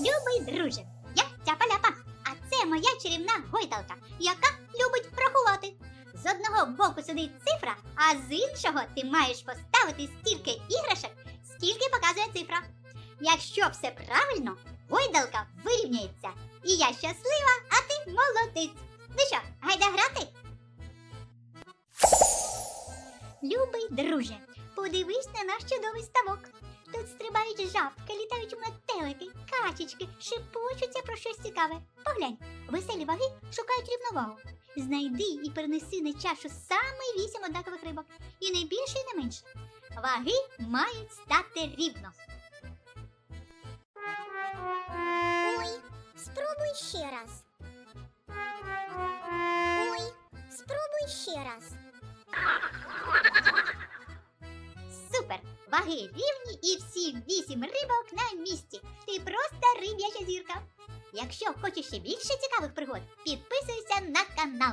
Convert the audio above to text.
Любий друже, я тяпа-ляпа, а це моя чарівна гойдалка, яка любить рахувати. З одного боку сидить цифра, а з іншого ти маєш поставити стільки іграшок, скільки показує цифра. Якщо все правильно, гойдалка вирівняється. І я щаслива, а ти молодець. Ну що, гайда грати? Любий друже, подивись на наш чудовий ставок. Жабки, літають метелики, качечки, шепочуться про щось цікаве. Поглянь, веселі ваги шукають рівновагу. Знайди і перенеси на чашу саме вісім однакових рибок. І не більше, і не менше. Ваги мають стати рівно. Ой, спробуй ще раз. Ой, спробуй ще раз. Супер! Ваги рівні і всі вісім рибок на місці. Ти просто риб'яча зірка. Якщо хочеш ще більше цікавих пригод, підписуйся на канал.